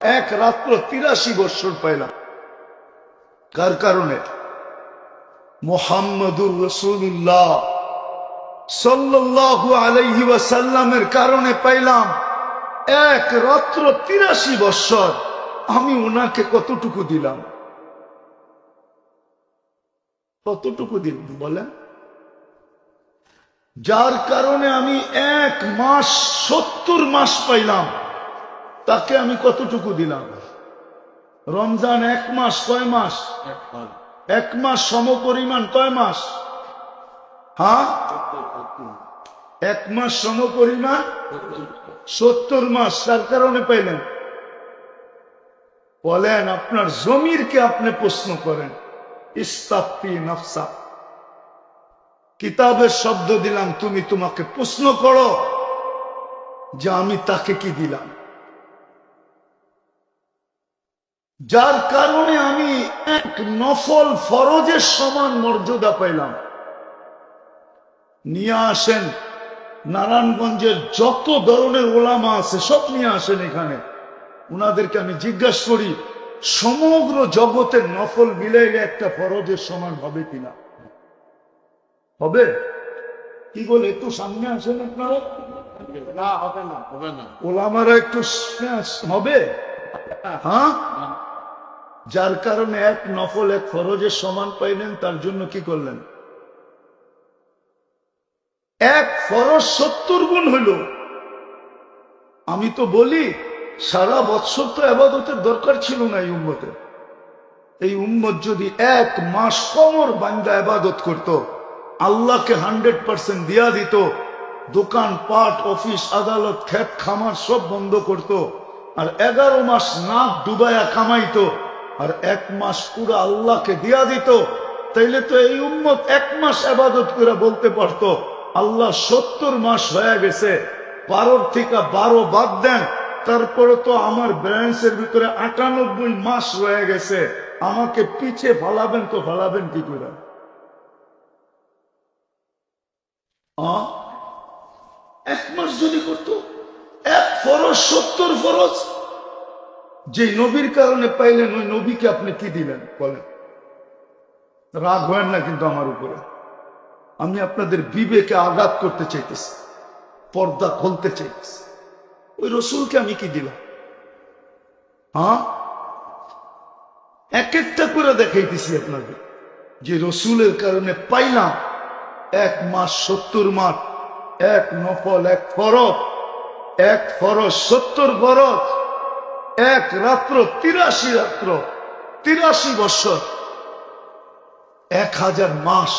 এক রাত্র তিরাশি বৎসর পাইলাম। কার কারণে? মোহাম্মদুর রসুল্লাহ সাল্লাল্লাহু আলাইহি ওয়াসাল্লামের কারণে পাইলাম। এক রাত্র তিরাশি বৎসর আমি ওনাকে কতটুকু দিলাম? কতটুকু দিলাম বলেন? যার কারণে আমি এক মাস, সত্তর মাস পাইলাম। তাকে আমি কতটুকু দিলাম? রমজান এক মাস কয় মাস? এক মাস। সমপরিমাণ কয় মাস? হ্যাঁ? এক মাস সমপরিমাণ সত্তর মাস তার কারণে পাইলেন। বলেন আপনার জমিরকে আপনি প্রশ্ন করেন। ইস্তাফি নফসা। কিতাবের শব্দ দিলাম তুমি তোমাকে প্রশ্ন করো যে আমি তাকে কি দিলাম? যার কারণে আমি এক নফল ফরজের সমান মর্যাদা পাইলাম নিয়ে আসেন নারায়ণগঞ্জের যত ধরনের ওলামা আছে সব নিয়ে আসেন এখানে। উনাদেরকে আমি জিজ্ঞাসা করি সমগ্র জগতের নফল মিলাইলে একটা ফরজের সমান হবে কিনা? হবে? কি বলে একটু সামনে আসেন আপনারা? না হবে না হবে না। ওলামারা একটু হবে? হ্যাঁ? যার কারণে এক নফল এক ফরজের সমান পাইলেন, তার জন্য কি করলেন? এক ফরজ সত্তর গুণ হইল। আমি তো বলি, সারা বৎসর তো আবাদতের দরকার ছিল না এই উম্মতের। এই উম্মত যদি এক মাস কমর বান্দা আবাদত করত, আল্লাহকে হান্ড্রেড পার্সেন্ট দিয়া দিত, দোকান, পাট, অফিস, আদালত ক্ষেত খামার সব বন্ধ করত আর এগারো মাস নাক ডুবায়া কামাইতো, আর এক মাস পুরো আল্লাহকে দিয়া দিত, তাইলে তো এই উম্মত এক মাস আবাদত করে বলতে পারতো, আল্লাহ সত্তর মাস হয়ে গেছে, বারোর থেকে বারো বাদ দেন, তারপরে তো আমার ব্যালেন্সের ভিতরে আটানব্বই মাস রয়ে গেছে, আমাকে পিছে ফালাবেন তো ফালাবেন কি করে? এক মাস যদি করতো ফরজ সত্তর ফরজ? যে নবীর কারণে পাইলেন, ওই নবীকে আপনি কি দিলেন? বলেন। রাগ হয় না কিন্তু আমার উপরে। আমি আপনাদের বিবেকে আঘাত করতে চাইতেছি, পর্দা খুলতে চাইতেছি। ওই রসুলকে আমি কি দিলাম? হ্যাঁ? এক একটা করে দেখাইতেছি আপনাদের। যে রসুলের কারণে পাইলাম, এক মাস সত্তর মাস, এক নফল, এক ফরজ। এক ফরজ সত্তর ফরজ, এক রাত্র তিরাশি রাত্র, তিরাশি বছর, এক হাজার মাস।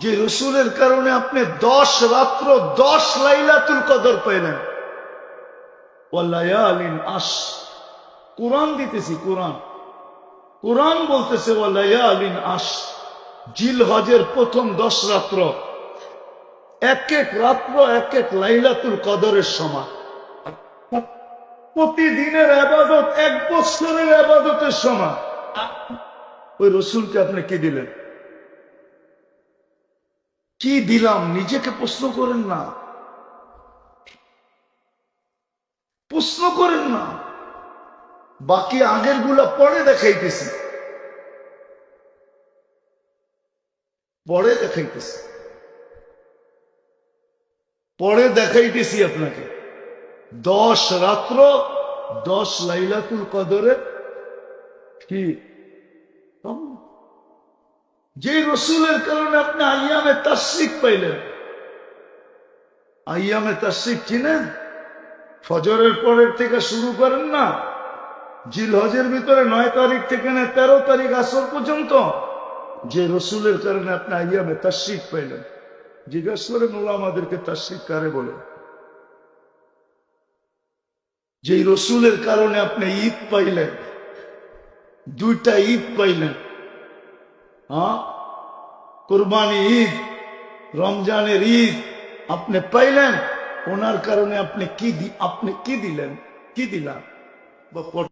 যে রসুলের কারণে আপনি দশ রাত্র দশ লাইলাতুল কদর পাইলেন। ওয়াল্লায়ালিন আস কোরআন দিতেছি, কোরআন। কোরআন বলতেছে ওয়াল্লায়ালিন আস জিল হজের প্রথম দশ রাত্র। এক এক রাত্র, এক এক লাইলাতুল কদরের সমান। প্রতিদিনের আবাদত এক বছরের আবাদতের সমান। ওই রসুলকে আপনি কি দিলেন? কি দিলাম? নিজেকে প্রশ্ন করেন না। প্রশ্ন করেন না। বাকি আগেরগুলা পরে দেখাইতেছি। পরে দেখাইতেছি। পরে দেখাইতেছি আপনাকে। দশ রাত্র, দশ লাইলাতুল কদরে কি? যে রসুলের কারণে আপনি আইয়ামে তাসিক পাইলেন। আইয়ামে তাসিক চিনেন ফজরের পরের থেকে শুরু করেন না? জিল হজের ভিতরে নয় তারিখ থেকে না তেরো তারিখ আসর পর্যন্ত যে রসুলের কারণে আপনি আইয়ামে তাসিক পাইলেন। জিজ্ঞাসা করেন ওরা আমাদেরকে তাসিক কারে বলে। যে রসুলের কারণে আপনি ঈদ পাইলেন, দুইটা ঈদ পাইলেন হ্যাঁ? কোরবানি ঈদ, রমজানের ঈদ আপনি পাইলেন, ওনার কারণে আপনি কি আপনি কি দিলেন? কি দিলাম? বা